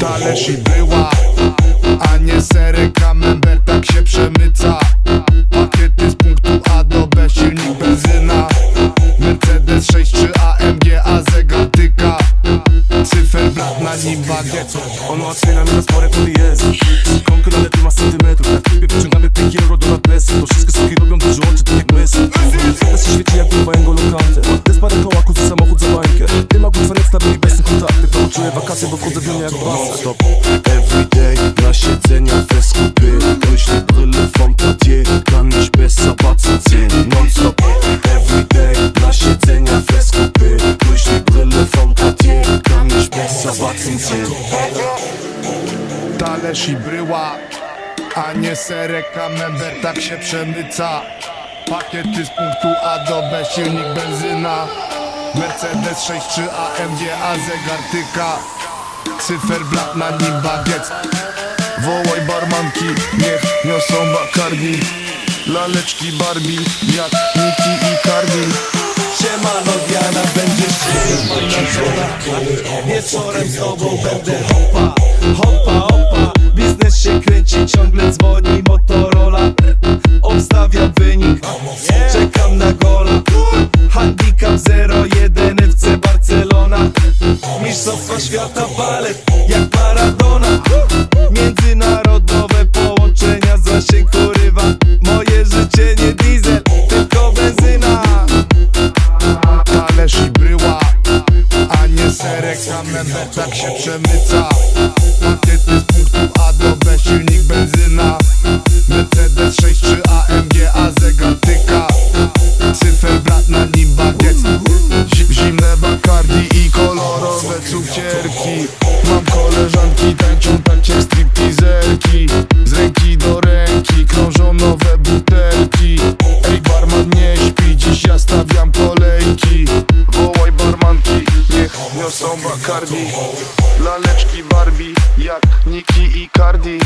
Talerz i była, a nie serek Camembert tak się przemyca. Pakiety z punktu A do B, silnik benzyna. Mercedes 6.3 AMG, a zegar tyka Cyferblat na nim bagiet On łatwiej na mnie spore który jest. Konkret, ale ty ma centymetrów. Jak lubię wyciągamy 5 euro do nadpesu To wszystkie wakacje, bo wchodzę w nią jak basen Stop. Everyday na siedzenia bez kupy Myśli brille vom Cartier Kann ich besser batzen ziehen Non-stop everyday na siedzenia bez kupy Myśli brille vom Cartier Kann ich besser batzen ziehen Talerz i bryła, a nie serek Camembert tak się przemyca. Pakiety z punktu A do B, silnik benzyna. Mercedes 6.3 AMG, a zegar tyka Cyferblat na nim bagiet Wołaj barmanki, niech niosą bakardi Laleczki Barbie, jak Niki i Cardi. Siemano Diana, będziesz dzisiaj naczona Wieczorem z tobą będę hopa. Hopa, hopa, biznes się kręci Ciągle dzwoni Motorola. Obstawiam wynik. Czekam na gola. Handicap 0-1 FC Barcelona. Mistrzostwa świata Camembert tak się przemyca. Pakiety z punktu A do B, silnik benzyna. Mercedes 6.3 AMG, a zegar tyka Cyferblat na nim bagiet Zi- Zimne bakardi i kolorowe cukierki. Mam koleżanki, niech niosą bakardi Laleczki Barbie, jak Niki i Cardi